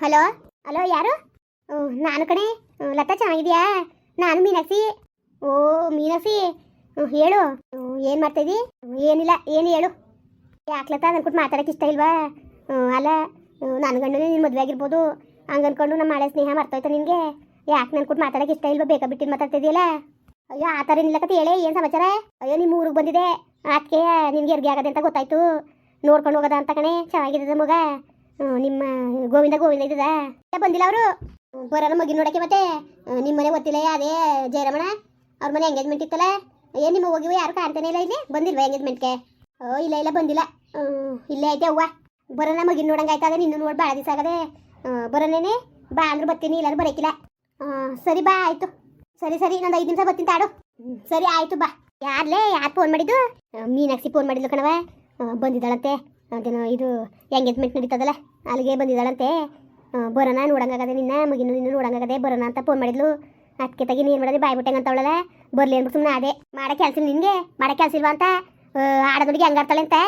Hello? Hello, ಯಾರು? ನಾನು ಕಣೆ ಲತಾ ಚೆನ್ನಾಗಿದ್ಯಾ? ನಾನು ಮೀನಾಕ್ಷಿ. ಓ, ಮೀನಾಕ್ಷಿ ಹೇಳು. ಏನು ಏನ್ ಮಾಡ್ತಾ ಇದ್ದಿ? ಏನಿಲ್ಲ, ಏನು ಹೇಳು. ಯಾಕೆ ಲತಾ ಅಂದ್ಕೊಟ್ಟು ಮಾತಾಡಕ್ಕೆ ಇಷ್ಟ ಇಲ್ವಾ? ಅಲ್ಲ ನನ್ನ ಗಂಡನೇ ನೀನು ಮದುವೆ ಆಗಿರ್ಬೋದು. ಹಂಗೆ ಅನ್ಕೊಂಡು ನಮ್ಮ ಹಳೆ ಸ್ನೇಹ ಮರ್ತೋಯ್ತಾ ನಿನಗೆ? ಯಾಕೆ ನನ್ಕೊಟ್ಟು ಮಾತಾಡಕ್ಕೆ ಇಷ್ಟ ಇಲ್ವಾ? ಬೇಕಾ ಬಿಟ್ಟಿದ್ದು ಮಾತಾಡ್ತಿದ್ಯಲ್ಲ ಅಯ್ಯೋ, ಆ ಥರ ಕತೆ, ಹೇಳಿ, ಏನು ಸಮಾಚಾರ? ಅಯ್ಯೋ ನಿಮ್ಮ ಊರಿಗೆ ಬಂದಿದೆ ಅದಕ್ಕೆ ನಿನ್ಗೆ ಹೆರಿಗೆ ಆಗದೆ ಅಂತ ಗೊತ್ತಾಯ್ತು. ನೋಡ್ಕೊಂಡು ಹೋಗೋದ ಅಂತ ಕಣೆ ಚೆನ್ನಾಗಿದೆ ಮಗ. ನಿಮ್ಮ ಗೋವಿಂದ ಗೋವಿಂದ ಇದ್ದದ? ಬಂದಿಲ್ಲ ಅವರು. ಬರೋಣ ಮಗಿ ನೋಡಕ್ಕೆ ಮತ್ತೆ ನಿಮ್ಮ ಮನೆ ಗೊತ್ತಿಲ್ಲ ಅದೇ ಜಯರಮಣ? ಅವ್ರ ಮನೆ ಎಂಗೇಜ್ಮೆಂಟ್ ಇತ್ತಲ್ಲ? ಏನು ನಿಮ್ಮ ಹೋಗಿವ ಯಾರು ಕಾಣ್ತಾನೆ ಇಲ್ಲ ಇಲ್ಲಿ? ಬಂದಿಲ್ವಾ ಎಂಗೇಜ್ಮೆಂಟ್ಗೆ ಓ, ಇಲ್ಲ ಇಲ್ಲ, ಬಂದಿಲ್ಲ. ಇಲ್ಲೇ ಐತೆ ಅವ್ವ. ಬರೋಣ ಮಗಿನ ನೋಡಂಗೆ ಆಯ್ತದೆ ನಿನ್ನ ನೋಡಿ ಭಾಳ ದಿವಸ ಆಗದೆ. ಬರೋನೇನೆ? ಬಾ ಅಂದ್ರೆ ಬರ್ತೀನಿ, ಇಲ್ಲಾದ್ರೂ ಬರೋಕಿಲ್ಲ. ಸರಿ ಬಾ, ಆಯ್ತು. ಸರಿ ಸರಿ ಇನ್ನೊಂದು ಐದು ನಿಮಿಷ ಬರ್ತೀನಿ, ತಾಡು. ಸರಿ, ಆಯ್ತು, ಬಾ. ಯಾರ್ಲೇ, ಯಾರು ಫೋನ್ ಮಾಡಿದ್ದು? ಮೀನಾಕ್ಷಿ ಫೋನ್ ಮಾಡಿದ್ಲು ಕಣವ ಬಂದಿದ್ದಾಳಂತೆ. ಅದೇನೋ ಇದು ಎಂಗೇಜ್ಮೆಂಟ್ ನಡೀತದಲ್ಲ, ಅಲ್ಲಿಗೆ ಬಂದಿದ್ದಾಳಂತೆ. ಬರೋಣ ನೋಡಂಗಾಗದೆ ನಿನ್ನ ಮಗಿನ ನಿನ್ನ ನೋಡಂಗಾಗದೆ ಬರೋಣ ಅಂತ ಫೋನ್ ಮಾಡಿದ್ಲು. ಅದಕ್ಕೆ ತಗಿ ನೀನು ಮಾಡೋದು ಬಾಯ್ ಬಿಟ್ಟಂಗೆ ಅಂತ ಅವಳಲ್ಲ ಬರ್ಲಿ ಸುಮ್ಮನೆ ಅದೇ ಮಾಡೋ ಕೆಲಸ ನಿನಗೆ, ಮಾಡೋ ಕೆಲಸ ಇಲ್ವಾ ಅಂತ? ಆಡೋದಿಗೆ ಹೆಂಗಾಡ್ತಾಳೆ ಅಂತ?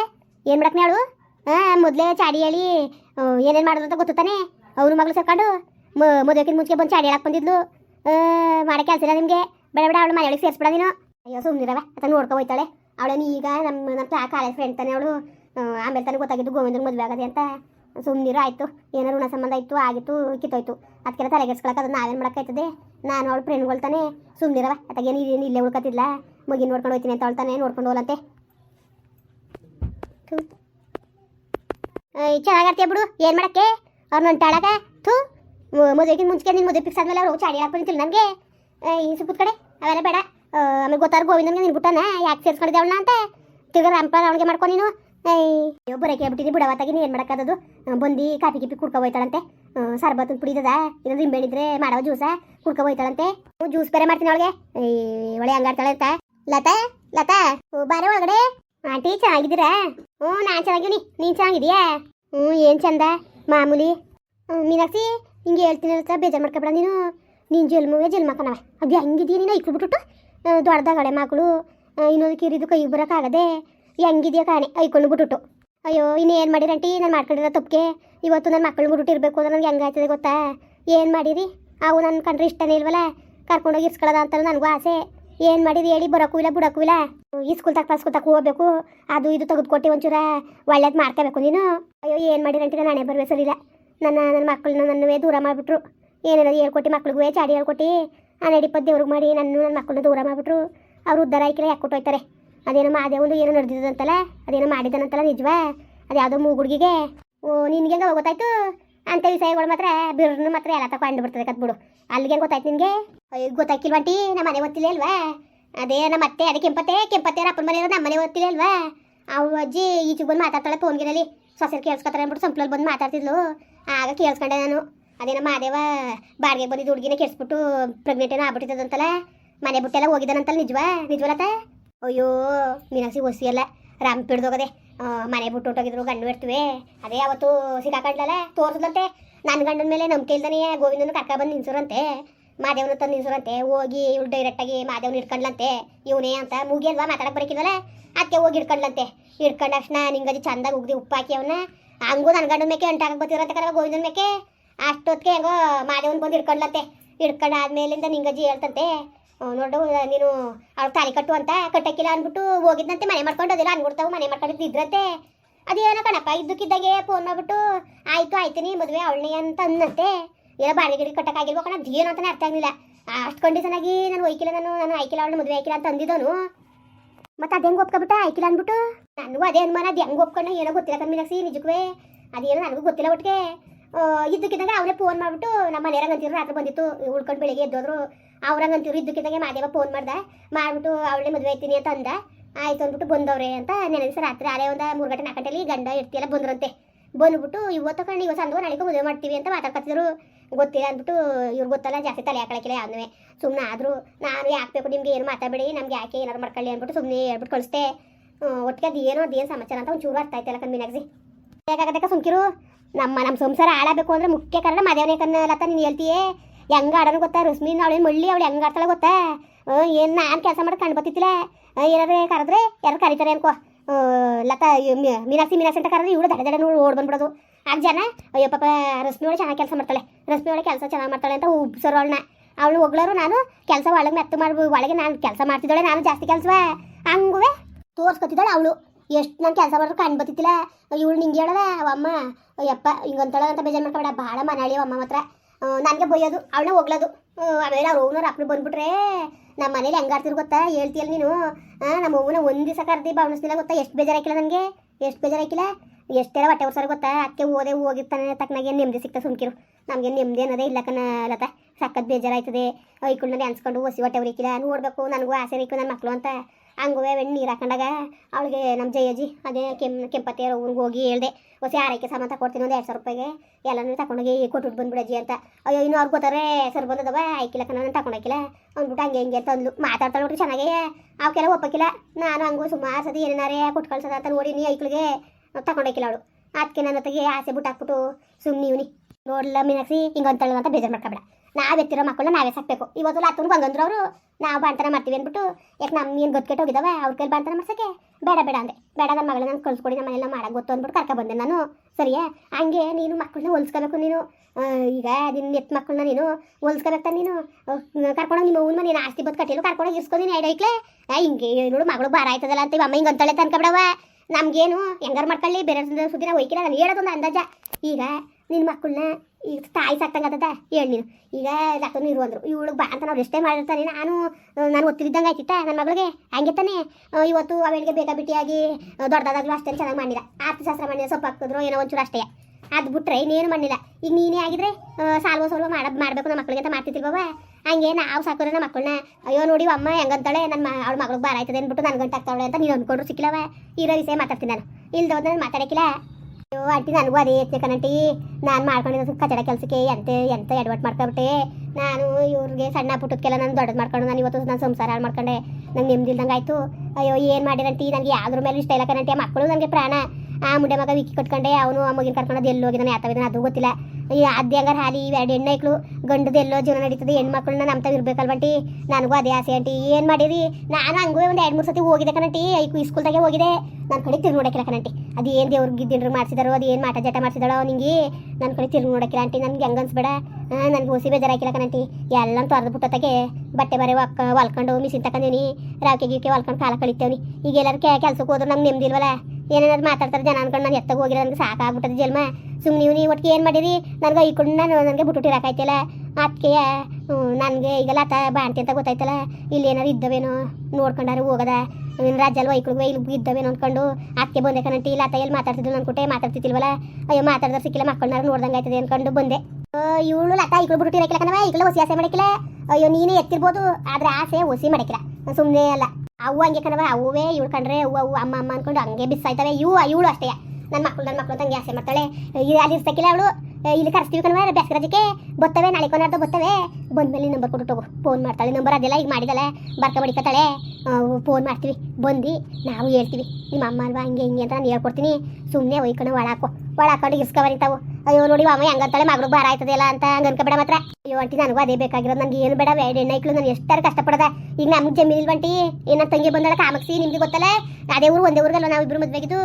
ಏನು ಮಾಡಕ್ಕೆ ಅವಳು? ಹಾಂ ಮೊದಲೇ ಚಾಡಿ ಹೇಳಿ ಏನೇನು ಮಾಡೋದು ಅಂತ ಗೊತ್ತಾನೆ ಅವ್ರ ಮಗಳು ಸೇರ್ಕೊಂಡು ಮದುವೆಕಿನ ಮುಂಚೆ ಬಂದು ಚಾಡಿ ಹೇಳಕ್ಕೆ ಬಂದಿದ್ಲು. ಮಾಡೋ ಕೆಲಸ ಇಲ್ಲ ನಿಮಗೆ. ಬೇಡ ಬೇಡ, ಅವಳು ಮನೆಯೊಳಗೆ ಸೇರಿಸ್ಬಿಡ ನೀನು. ಅಯ್ಯೋ ಸುಮ್ಮನಿರವ ಅಂತ ನೋಡ್ಕೊ ಹೋಯ್ತಾಳೆ. ಅವಳೇನು ಈಗ ನಮ್ಮ ನಮ್ಮ ಕಾಲೇಜ್ ಫ್ರೆಂಡ್ ತಾನೆ ಅವಳು. ಆಮೇಲೆ ತನಗೆ ಗೊತ್ತಾಗಿದ್ದು ಗೋವಿಂದನ ಮದುವೆ ಆಗದೆ ಅಂತ ಸುಮ್ಮನಿರು ಆಯಿತು, ಏನೋ ಋಣ ಸಂಬಂಧ ಇತ್ತು, ಆಗಿತ್ತು, ಕಿತ್ತೋಯ್ತು. ಅದಕ್ಕೆಲ್ಲ ತಲೆಗೆಡ್ಸ್ಕೊಳಕ್ಕೆ ಅದನ್ನು ನಾವೇನು ಮಾಡೋಕ್ಕಾಯ್ತದೆ ನಾನು ಅವಳು ಫ್ರೆಂಡ್ಗಳು ತಾನೆ. ಸುಮ್ಮನಿರವ ಅತ್ತಾಗೇನು ಏನು ಇಲ್ಲೇ ಉಳ್ಕೊತಿಲ್ಲ ಮಗಿ ನೋಡ್ಕೊಂಡು ಹೋಗ್ತೀನಿ ಅಂತ ಅವಳ್ತಾನೆ ನೋಡ್ಕೊಂಡು ಹೋಗಲಂತೆ. ಚೆನ್ನಾಗಿರ್ತೀಯ ಬಿಡು, ಏನು ಮಾಡಕ್ಕೆ? ಅವ್ರು ಹೊಂಟಾಳಕ ಥೂ. ಮದುವೆಗೆ ಮುಂಚೆ ನಿನ್ನ ಮದುವೆ ಫಿಕ್ಸ್ ಆದಮೇಲೆ ಅವ್ರು ಚಾಡಿ ಹಾಕೊಂಡಿಲ್ಲ ನನಗೆ. ಈ ಸುಪ್ಪದ ಕಡೆ, ಅವೆಲ್ಲ ಬೇಡ. ಆಮೇಲೆ ಗೊತ್ತಾರ ಗೋವಿಂದನಿಗೆ ನಿನ್ ಬಿಟ್ಟಾನ ಯಾಕೆ ಸೇರಿಸ್ಕೊಂಡಿದ್ದೆ ಅವಳನ್ನ ಅಂತ? ತಿರ್ಗ ರಂಪ ಅವನಿಗೆ ಮಾಡ್ಕೊ ನೀನು. ಅಯ್ಯೋ ಬರೋಕೆ ಆಗ್ಬಿಟ್ಟಿದ್ದಿ ಬಿಡವತ್ತಾಗಿ ನೀನು ಏನು ಮಾಡೋಕ್ಕದು ಬಂದು ಕಾಫಿ ಕಿಪಿ ಕುಡ್ಕೊ ಹೋಯ್ತಾಳಂತೆ. ಸರ್ಬತ್ತು ಕುಡಿದದ ಇನ್ನೊಂದು ಹಿಂಬೆಣಿದ್ರೆ ಮಾಡೋ ಜ್ಯೂಸ, ಕುಡ್ಕೊ ಹೋಯ್ತಾಳಂತೆ. ಜ್ಯೂಸ್ ಬೇರೆ ಮಾಡ್ತೀನಿ ಅವಳಿಗೆ. ಒಳ್ಳೆ ಹಂಗಾಡ್ತಾಳೆ ಅಂತ. ಲತಾ ಲತಾ ಬಾರೆ ಒಳಗಡೆ. ಆಂಟಿ ಚೆನ್ನಾಗಿದ್ದೀರಾ? ಹ್ಞೂ ನಾನು ಚೆನ್ನಾಗಿವ್ನಿ ನೀನು ಚೆನ್ನಾಗಿದೀಯಾ ಹ್ಞೂ, ಏನು ಚಂದ? ಮಾಮೂಲಿ. ಮೀನಾಕ್ಷಿ, ಹಿಂಗೆ ಹೇಳ್ತೀನಿ ಅಂತ ಬೇಜಾರು ಮಾಡ್ಕೊಬೇಡ ನೀನು. ನೀನು ಜಲ್ಮುವೆ ಜಲ್ಮಕ್ಕನವ ಅದು ಹೆಂಗಿದೀಯ ನೀನು ಇಕ್ಬಿಟ್ಟು ದೊಡ್ಡದಾಗಳೆ ಮಕ್ಕಳು ಇನ್ನೊಂದು ಕಿರಿದು ಕೈ ಬರೋಕ್ಕಾಗದೆ. ಹೆಂಗಿದೆಯಾ ಕಾಣೆ? ಐಕೊಂಡು ಬಿಟ್ಬಿಟ್ಟು ಅಯ್ಯೋ ಇನ್ನೇನು ಮಾಡಿರಂಟಿ ನಾನು ಮಾಡ್ಕೊಂಡಿರೋ ತಪ್ಪಿಗೆ. ಇವತ್ತು ನನ್ನ ಮಕ್ಕಳು ಬಿಟ್ಬಿಟ್ಟು ಇರಬೇಕು ಅಂದ್ರೆ ನನಗೆ ಹೆಂಗಾಯ್ತದೆ ಗೊತ್ತಾ? ಏನು ಮಾಡಿರಿ? ಅವು ನನ್ನ ಕಂಡ್ರೆ ಇಷ್ಟನೇ ಇಲ್ವಲ್ಲ? ಕರ್ಕೊಂಡೋಗಿ ಇಸ್ಕೊಳ್ಳೋದ ಅಂತ ನನಗೂ ಆಸೆ. ಏನು ಮಾಡಿರಿ ಹೇಳಿ, ಬರೋಕ್ಕೂ ಇಲ್ಲ, ಬಿಡೋಕ್ಕೂ ಇಲ್ಲ. ಈ ಸ್ಕೂಲ್ ತಕ್ಕ ಸ್ಕೂಲ್ ತಕ್ಕ ಹೋಗ್ಬೇಕು. ಅದು ಇದು ತೆಗೆದುಕೊಟ್ಟು ಒಂಚೂರ ಒಳ್ಳೇದು ಮಾಡ್ಕೋಬೇಕು ನೀನು. ಅಯ್ಯೋ, ಏನು ಮಾಡಿರಂಟಿ ನಾನು ಹಣೆ ಬರವೇ ಸರಿಲ್ಲ ನನ್ನ ನನ್ನ ಮಕ್ಕಳನ್ನ ನನ್ನವೇ ದೂರ ಮಾಡಿಬಿಟ್ರು. ಏನೇನೋ ಹೇಳ್ಕೊಟ್ಟು ಮಕ್ಳಿಗೂ ಚಾಡಿ ಹೇಳ್ಕೊಟ್ಟು. ಆ ನಡಿಪದ ದೇವ್ರಿಗೆ ಮಾಡಿ ನನ್ನ ನನ್ನ ಮಕ್ಕಳನ್ನ ದೂರ ಮಾಡಿಬಿಟ್ರು. ಅವರು ಉದ್ಧಾರ ಆಯ್ಕಿಲ್ಲ ಯಾಕೆ ಕೊಟ್ಟೋಯ್ತಾರೆ ಅದೇನೋ ಮಾದೇವಂದು ಏನೋ ನಡೆದಿದಂತಲ್ಲ ಅದೇನೋ ಮಾಡಿದನಂತಲ್ಲ ನಿಜವಾ? ಅದು ಯಾವುದೋ ಮೂಗುಡ್ಗಿಗೆ? ಓ, ನಿನ್ಗೆ ಹೆಂಗೆ ಗೊತ್ತಾಯ್ತು? ಅಂತ ವಿಷಯಗಳು ಮಾತ್ರ ಬಿರ್ನ ಮಾತ್ರ ಎಲ್ಲ ತಗೊಂಡು ಬಿಡ್ತದೆ ಕತ್ ಬಿಡು. ಅಲ್ಲಿಗೆ ಗೊತ್ತಾಯ್ತು ನಿನಗೆ? ಅಯ್ಯೋ ಗೊತ್ತಾಯ್ಕಿಲ್ವಂಟಿ ನಮ್ಮ ಮನೆ ಗೊತ್ತಿಲ್ಲ ಅಲ್ವಾ? ಅದೇ ನಮ್ಮ ಅತ್ತೆ, ಅದೇ ಕೆಂಪತ್ತೆ. ಕೆಂಪತ್ತೆ ಅಪ್ಪನ ಮನೆ ನಮ್ಮ ಮನೆ ಗೊತ್ತಿಲ್ಲ ಅಲ್ವಾ? ಅವು ಅಜ್ಜಿ ಈಚೆಗೆ ಬಂದು ಮಾತಾಡ್ತಾಳೆ ಫೋನ್ಗಿರಲ್ಲಿ ಸೊಸೆರು ಕೇಳಿಸ್ಕೊತಾರೆ ಅಂದ್ಬಿಟ್ಟು ಸಂಪ್ಲಲ್ಲಿ ಬಂದು ಮಾತಾಡ್ತಿದ್ಲು. ಆಗ ಕೇಳಿಸ್ಕೊಂಡೆ ನಾನು. ಅದೇನೋ ಮಾದೇವ ಬಾಡಿಗೆ ಬಂದಿದ್ದು ಹುಡುಗಿನ ಕೇಳಿಸ್ಬಿಟ್ಟು ಪ್ರೆಗ್ನೆಂಟ್ ಏನೋ ಆಗ್ಬಿಟ್ಟಿದ್ದದಂತಲ್ಲ ಮನೆ ಬಿಟ್ಟೆಲ್ಲ ಹೋಗಿದ್ದಾನಂತಲ್ಲ ನಿಜವಾ? ನಿಜವಲ್ಲತ್ತ ಅಯ್ಯೋ ಮೀನಾಕ್ಷಿ ಒಸಿ ಅಲ್ಲ. ರಾಮ್ ಪಿಡ್ದೋಗದೆ ಮನೆ ಬಿಟ್ಟು ಹೊಟ್ಟೋಗಿದ್ರು ಗಂಡು ಇರ್ತೀವಿ. ಅದೇ ಅವತ್ತು ಸಿಕ್ಕಾಕಡ್ಲಲ್ಲ ತೋರಿಸ್ದಂತೆ ನನ್ನ ಗಂಡನ ಮೇಲೆ ನಂಬಿಕೆ ಇಲ್ದಾನೆ ಗೋವಿಂದನ ಕರ್ಕ ಬಂದು ನಿನ್ಸುರಂತೆ ಮಾದೇವನ ತಂದು ಹೋಗಿ ಇವ್ರು ಡೈರೆಕ್ಟಾಗಿ ಮಾದೇವನ ಇಟ್ಕೊಂಡ್ಲಂತೆ ಇವನೇ ಅಂತ ಮುಗಿ ಅಲ್ವಾ ಬರಕಿದಲ್ಲ ಅದಕ್ಕೆ ಹೋಗಿ ಹಿಡ್ಕೊಂಡ್ಲಂತೆ. ಹಿಡ್ಕೊಂಡ ತಕ್ಷಣ ನಿಂಗದಿ ಚಂದಾಗಿ ಉಗ್ದಿ ಹಾಕಿ ಅವನ. ಹಂಗೂ ನನ್ನ ಗಂಡನ ಮೇಕೆ ಅಂಟಾಗ ಬತ್ತಿರಂತೆ ಕರ ಗೋವಿಂದನ ಮೇಕೆ. ಅಷ್ಟೊತ್ತಿಗೆ ಹೆಂಗೋ ಮಾದೇವನ್ ಬಂದು ಹಿಡ್ಕೊಂಡ್ಲಂತೆ. ಹಿಡ್ಕೊಂಡ್ ಆದ್ಮೇಲಿಂದ ನಿಂಗಜ್ಜಿ ಹೇಳ್ತಂತೆ ನೋಡು ನೀನು ಅವ್ಳ ತಾಳಿ ಕಟ್ಟು ಅಂತ ಕಟ್ಟಕ್ಕಿಲ್ಲ ಅಂದ್ಬಿಟ್ಟು ಹೋಗಿದ್ದಂತೆ ಮನೆ ಮಾಡ್ಕೊಂಡು ಅದೆಲ್ಲ ಅನ್ಬಿಡ್ತಾವು, ಮನೆ ಮಾಡ್ಕೊಂಡಿದ್ದು ಇದ್ರಂತೆ ಅದೇನೋ ಕಣಪ್ಪ, ಇದ್ದಕ್ಕಿದ್ದಾಗೆ ಫೋನ್ ಮಾಡ್ಬಿಟ್ಟು, ಆಯ್ತು ನೀ ಮದುವೆ ಅವಳನೇ ಅಂತ ಅನ್ನಂತೆ ಏನೋ ಬಾಡಿಗೆ ಗಿಡಿ ಕಟ್ಟಕ್ಕಾಗಿಲ್ವೋ ಕಣ ಏನು ಅಂತಾನೆ ಅರ್ಥ ಆಗಲಿಲ್ಲ. ಅಷ್ಟು ಕಂಡೀಷನ್ ಆಗಿ ನಾನು ಒಯ್ಕಿಲ್ಲ ನಾನು ನಾನು ಆಯ್ಕಿಲ್ಲ ಅವಳು ಮದುವೆ ಆಯ್ಕಿಲ್ಲ ಅಂತ ಅಂದಿದ್ದನು ಮತ್ತೆ ಅದು ಹೆಂಗೆ ಒಪ್ಕೊಬಿಟ್ಟ, ಆಯ್ಕಿಲ್ಲ ಅಂದ್ಬಿಟ್ಟು? ನನಗೂ ಅದೇ ಅನುಮಾನ, ಅದು ಹೆಂಗೆ ಒಪ್ಕೊಂಡು ಏನೋ ಗೊತ್ತಿಲ್ಲ ಸಿ ನಿಜಕ್ಕೂ ಅದೇನೋ ನನಗೂ ಗೊತ್ತಿಲ್ಲ ಒಟ್ಟಿಗೆ ಇದ್ದಕ್ಕಿದ್ದಾಗ ಅವನೇ ಫೋನ್ ಮಾಡಿಬಿಟ್ಟು, ನಮ್ಮ ಮನೆಯಾಗ ರಾತ್ರಿ ಬಂದಿತ್ತು, ಉಳ್ಕೊಂಡು ಬೆಳಿಗ್ಗೆ ಎದ್ದೋದ್ರು. ಅವ್ರಂಗೆ ಅಂತಿರು ಇದ್ದಕ್ಕಿದ್ದಾಗ ಮಾದೇವ ಫೋನ್ ಮಾಡ್ದೆ. ಮಾಡಿಬಿಟ್ಟು ಅವಳೆ ಮದುವೆ ಆಯ್ತೀನಿ ಅಂತ ಅಂದ. ಆಯ್ತು ಅಂದ್ಬಿಟ್ಟು ಬಂದವ್ರೆ ಅಂತ ನೆನೆ ರಾತ್ರಿ ಆಲೇ ಒಂದು ಮೂರು ಗಂಟೆ ನಾಲ್ಕು ಗಂಟೆಲಿ ಗಂಡ ಇರ್ತಿಯಲ್ಲ ಬಂದ್ರಂತೆ. ಬಂದ್ಬಿಟ್ಟು ಇವತ್ತು ಕಣ್ಣು ಇವತ್ತು ಸಂದು ನಾಳೆಗೂ ಮದುವೆ ಮಾಡ್ತೀವಿ ಅಂತ ಮಾತಾಡ್ಕತ್ತಿದ್ರು ಗೊತ್ತಿಲ್ಲ ಅಂದ್ಬಿಟ್ಟು ಇವ್ರು ಗೊತ್ತಲ್ಲ ಜಾಸ್ತಿ ತಲೆ ಹಾಕಲಿಕ್ಕಿಲ್ಲ ಯಾವ್ದೇ ಸುಮ್ಮನೆ ಆದರೂ ನಾನು ಯಾಕಬೇಕು ನಿಮ್ಗೆ ಏನು ಮಾತಾಡಬೇಡಿ, ನಮ್ಗೆ ಯಾಕೆ ಏನಾರು ಮಾಡ್ಕೊಳ್ಳಿ ಅಂದ್ಬಿಟ್ಟು ಸುಮ್ಮನೆ ಹೇಳ್ಬಿಟ್ಟು ಕಳಿಸ್ತೆ ಒಟ್ಟಿಗೆ ಅದು ಏನೋ ಅದೇನು ಸಮಾಚಾರ ಅಂತ ಒಂಚೂರು ಅರ್ಥ ಆಯ್ತಲ್ಲ ಕಮ್ಮಿ ನಗ್ಸಿ ಬೇಕಾಗತ್ತೆ ಸುಮ್ಕಿರು? ನಮ್ಮ ನಮ್ಮ ಸಂಸಾರ ಆಳಬೇಕು ಅಂದ್ರೆ ಮುಖ್ಯ ಕಾರಣ ಮದುವೆ ಕನ್ನಲತ್ತ ನೀನು ಹೇಳ್ತೀಯೇ? ಹೆಂಗ ಆಡೋನು ಗೊತ್ತಾ? ರಶ್ಮಿನ ಅವಳು ಮಳ್ಳಿ, ಅವಳು ಹೆಂಗೆ ಆಡ್ತಾಳೆ ಗೊತ್ತಾ? ಏನು ನಾನು ಕೆಲಸ ಮಾಡೋದು ಕಂಡು ಬರ್ತಿತ್ತಿಲ್ಲ ಏನಾದ್ರೆ ಕರೆದ್ರೆ ಯಾರು ಕರೀತಾರೆ ಅನ್ಕೋ. ಲತಾ ಮೀನಾಕ್ಷಿ ಮೀನಾಕ್ಷಿ ಅಂತ ಕರೆದ್ರೆ ಇವಳು ದಡ ದಡ ನೋಡಿ ಓಡ್ ಬಂದ್ಬಿಡೋದು. ಆಗ ಜನ, ಅಯ್ಯೋ ಪಾಪ ರಶ್ಮಿ ಒಳಗೆ ಚೆನ್ನಾಗಿ ಕೆಲಸ ಮಾಡ್ತಾಳೆ. ರಶ್ಮಿ ಒಳಗೆ ಕೆಲಸ ಚೆನ್ನಾಗಿ ಮಾಡ್ತಾಳೆ ಅಂತ ಉಬ್ಸರು ಅವಳನ್ನ. ಅವಳು ಹೋಗ್ಲಾರು ನಾನು ಕೆಲಸ ಒಳಗೆ ಮೆತ್ತು ಮಾಡ್ಬೋದು ಒಳಗೆ ನಾನು ಕೆಲಸ ಮಾಡ್ತಿದ್ದಾಳೆ, ನಾನು ಜಾಸ್ತಿ ಕೆಲಸವ? ಹಂಗುವೆ ತೋರ್ಸ್ಕೊತಿದ್ದಾಳೆ ಅವಳು. ಎಷ್ಟು ನಾನು ಕೆಲಸ ಮಾಡಿದ್ರು ಕಂಡು ಬತ್ತಿತ್ತಿಲ್ಲ ಇವಳು ನಿಂಗೆ ಹೇಳದ ಅವಮ್ಮ ಯಪ್ಪ ಹಿಂಗಂತಳ ಅಂತ ಬೇಜಾರು ಮಾಡ್ಕೊಬೇಡ ಭಾಳ ಮನಾಳಿ ಅಮ್ಮ ಮಾತ್ರ. ನನಗೆ ಬೈಯೋದು, ಅವಳನ್ನ ಹೋಗ್ಲೋದು. ಆಮೇಲೆ ಅವ್ರ ಓನರ್ ಅಪ್ಪಳು ಬಂದ್ಬಿಟ್ರೆ ನಮ್ಮ ಮನೇಲಿ ಹೆಂಗಾರ್ತಿರು ಗೊತ್ತಾ? ಹೇಳ್ತೀಯಲ್ಲ ನೀನು? ನಮ್ಮ ಅವ್ವನ ಒಂದು ದಿವಸ ಕರ್ದಿ ಭಾವನಿಸ್ತಿಲ್ಲ ಗೊತ್ತಾ? ಎಷ್ಟು ಬೇಜಾರಾಕಿಲ್ಲ ನನಗೆ? ಎಷ್ಟು ಬೇಜಾರಾಕಿಲ್ಲ ಎಷ್ಟೆಲ್ಲ ಹೊಟ್ಟೆ ಹೊರ್ಸಾರ ಗೊತ್ತಾ? ಅಕ್ಕೆ ಓದೇ ಹೋಗಿರ್ತಾನೆ ತಕ್ಕನಾಗೆ ನೆಮ್ಮದಿ ಸಿಗ್ತಾ ಸುಮ್ಕಿರು? ನಮಗೆ ನೆಮ್ಮದಿ ಅನ್ನೋದೇ ಇಲ್ಲ ಕಣ ಲತ. ಸಖತ್ ಬೇಜಾರಾಯ್ತದೆ. ಐಕುಳನ್ನ ಅನ್ಸ್ಕೊಂಡು ಹೊಸಿ ಹೊಟ್ಟೆ ಉರಿಕಿಲ್ಲ. ನೋಡ್ಬೇಕು, ನನಗೂ ಆಸೆ ಬೇಕು ನನ್ನ ಮಕ್ಕಳು ಅಂತ. ಹಂಗುವೆ ಬೆಣ್ಣೆ ನೀರು ಹಾಕೊಂಡಾಗ ಅವಳಿಗೆ ನಮ್ಮ ಜಯಜಿ, ಅದೇ ಕೆಮ್ ಕೆಂಪತ್ತೆ ಊರಿಗೆ ಹೋಗಿ ಹೇಳ್ದೆ ಹೊಸ ಆರೈಕೆ ಸಾಮಾನು ತಗೊಡ್ತೀನಿ ಒಂದು ಎರಡು ಸಾವಿರ ರೂಪಾಯಿಗೆ, ಎಲ್ಲನೂ ತಗೊಂಡೋಗಿ ಕೊಟ್ಬಿಟ್ಟು ಬಂದ್ಬಿಡಜ್ಜಿ ಅಂತ. ಅಯ್ಯೋ, ಇನ್ನು ಅವ್ರು ಗೊತ್ತಾರೆ ಸರ್ ಬಂದದವ ಆಯ್ಕಿಲ್ಲ ಕಣ, ನಾನು ತಗೊಂಡಾಕಿಲ್ಲ ಅಂದ್ಬಿಟ್ಟು ಹಂಗೆ ಹಿಂಗೆ ಅಂತ ಅಂದ್ಲು ಮಾತಾಡ್ತಾಳೆ ನೋಡ್ರಿ ಚೆನ್ನಾಗೇ, ಅವಕ್ಕೆಲ್ಲ ಒಪ್ಪಕ್ಕಿಲ್ಲ. ನಾನು ಹಂಗು ಸುಮಾರು ಸತಿ ಏನಾರೇ ಕೊಟ್ಟು ಕಳ್ಸೋದ ಅಂತ ನೋಡಿ ನೀ ಐಕ್ಳಿಗೆ ತಗೊಂಡೋಕಿಲ್ಲ ಅವಳು. ಅದಕ್ಕೆ ನನ್ನ ಹೊತ್ತಿಗೆ ಆಸೆ ಬಿಟ್ಟು ಹಾಕ್ಬಿಟ್ಟು ಸುಮ್ಮನೆ ಇವನಿ ನೋಡಲ್ಲ ಮೀನಾಕ್ಷಿ, ಹಿಂಗೆ ಅಂತಳು ಅಂತ ಬೇಜಾರು ಮಾಡ್ಕೊಬೇಡ. ನಾವು ಎತ್ತಿರೋ ಮಕ್ಕಳನ್ನ ನಾವೇ ಸಾಕಬೇಕು. ಇವತ್ತು ಲಾತೂನು ಬಂಗಂದ್ರು ಅವರು, ನಾವು ಬಾಣ್ತನ ಮಾಡ್ತೀವಿ ಅಂದ್ಬಿಟ್ಟು, ಯಾಕೆ ನಮ್ಮ ಏನು ಗೊತ್ಕೆಟ್ಟು ಹೋಗಿದ್ದಾವೆ ಅವ್ರ ಕೈಲಿ ಬಾಣ್ತನ ಮಾಡ್ಸಕ್ಕೆ ಬೇಡ ಬೇಡ ಅಂದೆ. ಬೇಡ ನನ್ನ ಮಗಳನ್ನ ನಾನು ಕಳ್ಸ್ಕೊಡಿ ನಮ್ಮ ಮನೆಯೆಲ್ಲ ಮಾಡಕ್ಕೆ ಗೊತ್ತು ಅಂದ್ಬಿಟ್ಟು ಕರ್ಕೊ ಬಂದೆ ನಾನು. ಸರಿಯಾ? ಹಂಗೆ ನೀನು ಮಕ್ಕಳನ್ನ ಹೊಲ್ಸ್ಕೋಬೇಕು ನೀನು. ಈಗ ನಿನ್ನ ಎತ್ತು ಮಕ್ಕಳನ್ನ ನೀನು ಹೊಲ್ಸ್ಕೋಬೇಕು ನೀನು. ಕರ್ಕೊಂಡು ನಿಮ್ಮ ಅವ್ನ ನೀನು ಆಸ್ತಿ ಬದ್ ಕಟ್ಟಿಲ್ಲ ಕರ್ಕೊಂಡೋಗಿ ಇರ್ಸ್ಕೊಂಡು ಐಡ್ ಐಕ್ಲೆ. ಹಿಂಗೆ ನೋಡು ಮಗಳು ಭಾರ ಆಯ್ತದಲ್ಲ ಅಂತ ಅಮ್ಮ ಹಿಂಗೆ ಅಂತಳೆ ತನ್ಕೊಬಿಡವ ನಮ್ಗೇನು ಹೆಂಗಾರು ಮಾಡ್ಕೊಳ್ಳಿ ಬೇರೆ ಸುದ್ದಿನ ಒಯ್ಕಿಲ್ಲ ನಾನು ಹೇಳೋದೊಂದು ಅಂದಾಜ. ಈಗ ನಿನ್ನ ಮಕ್ಕಳನ್ನ ಈಗ ತಾಯಿ ಸಾಕ್ತಂಗದ ಹೇಳಿ ನೀನು. ಈಗ ಡಾಕ್ಟರ್ ಇರು ಅಂದ್ರು. ಇವಳು ಬಾ ಅಂತ ನಾವು ಎಷ್ಟೇ ಮಾಡಿರ್ತಾರೆ ನಾನು ನಾನು ಒತ್ತಿದ್ದಂಗೆ ಆಯ್ತಿತ್ತ ನನ್ನ ಮಗಳಿಗೆ? ಹಂಗೆ ತಾನೆ. ಇವತ್ತು ಅವಳಿಗೆ ಬೇಗ ಬಿಟ್ಟಿಯಾಗಿ ದೊಡ್ಡದಾಗ್ಲೂ ಅಷ್ಟೇ ಚೆನ್ನಾಗಿ ಮಾಡಿಲ್ಲ ಶಾಸ್ತ್ರ ಮಾಡಿಲ್ಲ ಸೊಪ್ಪು ಹಾಕಿದ್ರು ಏನೋ ಒಂಚೂರು ಅಷ್ಟೇ. ಅದು ಬಿಟ್ರೆ ಇನ್ನೇನು ಮಾಡಿಲ್ಲ ಈಗ ನೀನೇ ಆಗಿದ್ರೆ ಸಾಲ್ವ ಸಾಲ್ವ ಮಾಡ, ಮಾಡಬೇಕು ನಮ್ಮ ಮಕ್ಕಳಿಗೆ ಅಂತ ಮಾಡ್ತಿರ್ತೀವಿ ಹಂಗೆ ನಾವು ಸಾಕೋರೆ ನಮ್ಮ ಮಕ್ಕಳನ್ನ ಅಯ್ಯೋ ನೋಡಿ ಅಮ್ಮ ಹೆಂಗಂತಾಳೆ ನನ್ನ ಅವಳ ಮಗಳಿಗೆ ಬಾರ ಆಯ್ತದೆ ಅಂದ್ಬಿಟ್ಟು ನನ್ನ ಗಂಟೆ ಆಗ್ತಾವಳೆ ಅಂತ ನೀನು ಅಂದ್ಕೊಂಡ್ರು ಸಿಕ್ಕಿಲ್ಲವ? ಇರೋ ವಿಷಯ ಮಾತಾಡ್ತೀನಿ ನಾನು. ಇಲ್ದೋದ್ರೆ ನಾನು ಮಾತಾಡಕ್ಕಿಲ್ಲ. ಆಂಟಿ ನನಗೂ ಅದೇ ಯೋಚನೆ ಕಣಂಟಿ. ನಾನು ಮಾಡ್ಕೊಂಡಿದ್ದು ಕಚಡ ಕೆಲಸಕ್ಕೆ ಎಂತ ಎಂತ ಎಡವಟ್ ಮಾಡ್ಕೊಬಿಟ್ಟೆ. ನಾನು ಇವ್ರಿಗೆ ಸಣ್ಣ ಪುಟ್ಟದಕ್ಕೆಲ್ಲ ನಾನು ದೊಡ್ಡದು ಮಾಡ್ಕೊಂಡು ನಾನು ಇವತ್ತು ನಾನು ಸಂಸಾರ ಹಾಳು ಮಾಡ್ಕೊಂಡೆ. ನಂಗೆ ನೆಮ್ಮದಿಲ್ದಂಗೆ ಆಯಿತು. ಅಯ್ಯೋ, ಏನು ಮಾಡಿದಂಟಿ ನನಗೆ ಯಾವ್ದ್ರ ಮೇಲೆ ಇಷ್ಟ ಇಲ್ಲ ಕಣಂಟಿ. ಮಕ್ಕಳು ನನಗೆ ಪ್ರಾಣ. ಆ ಮುಂಡೆ ಮಗ ವಿಕ್ಕಿ ಕಟ್ಕೊಂಡೆ, ಅವನು ಆ ಮಗಿನ ಕರ್ಕೊಂಡು ಎಲ್ಲಿ ಹೋಗಿದ್ದಾನೆ ಯಾತಾವಿದ್ದಾನೆ ಅದು ಗೊತ್ತಿಲ್ಲ. ಈ ಆದ್ಯ ಹಂಗಾರೆ ಹಾಲಿ ಇವೆರಡು ಹೆಣ್ಣೈಕ್ಳು ಗಂಡದ ಎಲ್ಲೋ ಜೀವನ ನಡೀತದೆ, ಹೆಣ್ಮಕ್ಳನ್ನ ನಮ್ಮ ತಾವ ಇರ್ಬೇಕಲ್ವಂಟಿ ನನಗೂ ಅದೇ ಆಸೆ ಅಂಟಿ ಏನು ಮಾಡಿರಿ? ನಾನು ಹಂಗೂ ಒಂದು ಎರಡು ಮೂರು ಸತಿ ಹೋಗಿದೆ ಕಣಂಟಿ ಐಕು ಸ್ಕೂಲ್ದಾಗೆ ಹೋಗಿದೆ ನನ್ನ ಕಡೆ ತಿರು ನೋಡಕ್ಕಿಲ್ಲ ಕಣಂಟಿ. ಅದು ಏನು ದೇವ್ರಿಗೆ ಗಿದ್ದಿನ್ರು ಮಾಡಿಸಿದಾರೋ, ಅದು ಏನು ಮಾಟ ಜಟ ಮಾಡಿಸಿದಾಳೋ ನಿಂಗೆ? ನನ್ನ ಕಡೆ ತಿರು ನೋಡಕ್ಕಿಲ್ಲ ಆಂಟಿ, ನನಗೆ ಹೆಂಗೆ ಅನ್ಸ್ಬೇಡ. ನನಗೆ ಹೊಸಿ ಬೇಜಾರಾಕಿಲ್ಲ ಕಣಂಟಿ. ಎಲ್ಲ ತೊರೆದು ಬಿಟ್ಟತ್ತಾಗೆ ಬಟ್ಟೆ ಬರೆ ಒಕ್ಕ ಹೊಲ್ಕೊಂಡು ಮಿಷಿನ್ ತಕೊಂಡೀನಿ ರಾಕೆ ಗೀಕೆ ಹೊಲ್ಕೊಂಡು ಕಾಲ ಕಳಿತೇವ್ನಿ ಈಗ ಎಲ್ಲರೂ ಕೆಲಸಕ್ಕೆ ಹೋದ್ರೆ ನಮ್ಗೆ ನೆಮ್ಮದಿಲ್ವಲ್ಲ ಏನೇನಾದ್ರು ಮಾತಾಡ್ತಾರೆ ಜನ ಅನ್ಕೊಂಡು ನಾನು ಎತ್ತಾಗ ಹೋಗಿರೋ ನನಗೆ ಸಾಕಾಗ್ಬಿಟ್ಟದ ಜನ್ಮ ಸುಮ್ಮನೆ ನೀವು ನೀವು ಒಟ್ಟಿಗೆ ಏನು ಮಾಡಿರಿ? ನನಗೆ ಐಕೊಂಡು ನಾನು ನನಗೆ ಬಿಟ್ಟುಟ್ಟಿರಾಕಾಯ್ತಲ್ಲ ಅದಕ್ಕೆ ನನಗೆ ಈಗ ಲತ ಬಾಣ್ತಿ ಅಂತ ಗೊತ್ತಾಯ್ತಲ್ಲ, ಇಲ್ಲಿ ಏನಾರು ಇದ್ದವೇನೋ ನೋಡ್ಕೊಂಡಾರು ಹೋಗದ. ರಾಜ್ಯಲ್ವ ಐಕ್ಳಿಗೆ ಇಲ್ಲಿ ಇದ್ದವೇನೋ ಅಂದ್ಕೊಂಡು ಅದಕ್ಕೆ ಬಂದೆ ಕಣಂಟಿ ಲತ ಎಲ್ಲಿ ಮಾತಾಡ್ತಿದ್ರು ಅನ್ಕೊಟ್ಟೆ ಮಾತಾಡ್ತಿದ್ದಿಲ್ವಲ್ಲ? ಅಯ್ಯೋ ಮಾತಾಡಿದ್ರೆ ಸಿಕ್ಕಿಲ್ಲ, ಮಕ್ಕಳನ್ನಾರು ನೋಡ್ದಂಗೆ ಆಯ್ತದೆ ಅಂದ್ಕೊಂಡು ಬಂದೆ. ಇವಳು ಲತ ಐಕ್ಳು ಬಿಟ್ಟಿರಾಕಿಲ್ಲ ಕಣವ ಐಕ್ಳು ಹೊಸಿ ಆಸೆ ಮಾಡಿಕಿಲ್ಲ ಅಯ್ಯೋ, ನೀನೇ ಎತ್ತಿರ್ಬೋದು, ಆದ್ರೆ ಆಸೆ ಹೊಸಿ ಮಾಡಿಕಿಲ್ಲ ಸುಮ್ಮನೆ ಅಲ್ಲ. ಅವು ಹಂಗೆ ಕಣವ ಅವೇ ಇವಳು ಕಂಡ್ರೆ ಅವು ಅವು ಅಮ್ಮ ಅಮ್ಮ ಅನ್ಕೊಂಡು ಹಂಗೆ ಬಿಸಾಯ್ತವೆ. ಇವು ಇವಳು ಅಷ್ಟೇ. ನನ್ನ ಮಕ್ಕಳು ನನ್ನ ಮಕ್ಕಳು ತಂಗೆ ಆಸೆ ಮಾಡ್ತಾಳೆ. ಇಲ್ಲಿ ಅಲ್ಲಿ ಇರ್ಸಕ್ಕಿಲ್ಲ ಅವಳು. ಇಲ್ಲಿ ಕರೆಸ್ತೀವಿ ಕಣವ ಬೇಸಿಗೆ ರಜಕ್ಕೆ ಬರ್ತವೆ ನಾಳೆ ಕೊನಾರ್ದು ಬರ್ತವೆ ಬಂದ್ಮೇಲೆ ನಂಬರ್ ಕೊಟ್ಟು ಹೋಗು. ಫೋನ್ ಮಾಡ್ತಾಳೆ. ನಂಬರ್ ಅದೆಲ್ಲ ಈಗ ಮಾಡಿದಲ್ಲ, ಬರ್ಕ ಬಡಿಕತ್ತಾಳೆ. ಫೋನ್ ಮಾಡ್ತೀವಿ. ಬಂದು ನಾವು ಹೇಳ್ತೀವಿ. ನಿಮ್ಮ ಅಮ್ಮ ಅಲ್ವಾ, ಹಂಗೆ ಹಿಂಗೆ ಅಂತ ನಾನು ಹೇಳ್ಕೊಡ್ತೀನಿ. ಸುಮ್ಮನೆ ಒಯ್ಕೊಂಡು ಒಳಾಕೋ. ಒಳಾಕೊಂಡು ಒಳ ಹಾಕೊಂಡು ಇರ್ಸ್ಕೊಬರಿ ತಾವು. ಅಯ್ಯೋ, ನೋಡಿ ಅಮ್ಮ ಹೆಂಗಂತಾಳೆ ಮಗಳು ಬಾರ ಆಯ್ತದಲ್ಲ ಅಂತ ಹಂಗೆ ಅನ್ಕೋಬೇಡ ಮಾತ್ರ. ಅಯ್ಯೋ ಅಂಟಿ ನನಗೂ ಅದೇ ಬೇಕಾಗಿರೋದು ನನಗೆ ಏನು ಬೇಡ ಬೇಡ ಹೆಣ್ಣೈಕ್ಳು ನಾನು ಎಷ್ಟಾರು ಕಷ್ಟಪಡದ. ಈಗ ನಮ್ಗೆ ಜಮೀನಿಲ್ ಬಂಟಿ, ಏನ ತಂಗಿ ಬಂದಳ ಕಾಮಕ್ಸಿ ನಿಮ್ಗೆ ಗೊತ್ತಲ್ಲ? ಅದೇ ಊರು, ಒಂದೇ ಊರಲ್ಲ ನಾವು ಇಬ್ರು ಮದ್ವೆಗಿದ್ದು?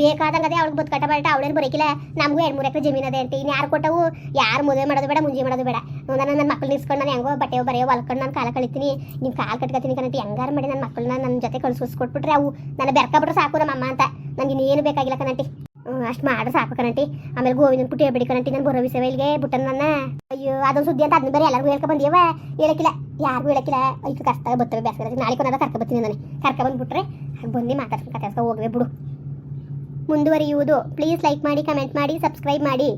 ಬೇಕಾದಂಗ ಅದೇ ಅವ್ಳಿಗೆ ಬದುಕಟ್ಟ ಬೇಡ ಅವಳೇನು ಬರೋಕಿಲ್ಲ. ನಮಗೂ ಎರಡು, ಮೂರು ಎಕರೆ ಜಮೀನು ಅದೇ ಅಂತ ಇನ್ನು ಯಾರು ಕೊಟ್ಟವು? ಯಾರು ಮದುವೆ ಮಾಡೋದು ಬೇಡ, ಮುಂಜಿ ಮಾಡೋದು ಬೇಡ. ನಾನು ನನ್ನ ಮಕ್ಕಳು ನಿಲ್ಸ್ಕೊಂಡು ನಾನು ಹೆಂಗೋ ಬಟ್ಟೆ ಬರೆಯೋ, ಹೊಲ್ಕೊಂಡು ನಾನು ಕಾಲ ಕಳಿತೀನಿ. ನೀವು ಕಾಲು ಕಟ್ಕೊತೀನಿ ಕಣಂಟಿ, ಹೆಂಗಾರು ಮಾಡಿ ನನ್ನ ಮಕ್ಕಳನ್ನ ನನ್ನ ಜೊತೆ ಕಳ್ಸಿಸ್ಕೊಟ್ಬಿಟ್ರೆ ಅವು. ನನ್ನ ಬೆರ್ಕೊಬಿಟ್ರೆ ಸಾಕು ನಮ್ಮ ಅಮ್ಮ ಅಂತ. ನನಗೆ ಇನ್ನೇನು ಬೇಕಾಗಿಲ್ಲ ಕಣಂಟಿ. ಅಷ್ಟು ಮಾಡ್ರೆ ಸಾಕು ಕಣಂಟಿ ಆಮೇಲೆ ಗೋವಿನ ಪುಟ್ಟಿ ಹೇಳ್ಬೇಡಿ ಕಣಂಟಿ ನಾನು ಬರೋ ವಿಷಯ ಇಲ್ಲಿಗೆ ನನ್ನ. ಅಯ್ಯೋ, ಅದೊಂದು ಸುದ್ದಿ ಅಂತ ಅದನ್ನ ಬೇರೆ ಎಲ್ಲರಿಗೂ ಹೇಳ್ಕೊ ಬಂದಿಯವ ಹೇಳಕ್ಕಿಲ್ಲ, ಯಾರಿಗೂ ಹೇಳಕ್ಕಿಲ್ಲ. ಐದು ಕಷ್ಟ ಬರ್ತವೆ ಬೇಸಿಗೆ ನಾಳೆ ಕೊನಾದ ಕರ್ಕೊ ಬರ್ತೀನಿ ನಾನು. ಕರ್ಕೊ ಬಂದ್ಬಿಟ್ರೆ ಬಂದು ಮಾತಾಡ್ಕೊಂಡು ಕತೆ ಹೋಗ್ವೆ ಬಿಡು. ಮುಂದುವರಿಯುವುದು. ಪ್ಲೀಸ್ ಲೈಕ್ ಮಾಡಿ ಕಮೆಂಟ್ ಮಾಡಿ ಸಬ್ಸ್ಕ್ರೈಬ್ ಮಾಡಿ.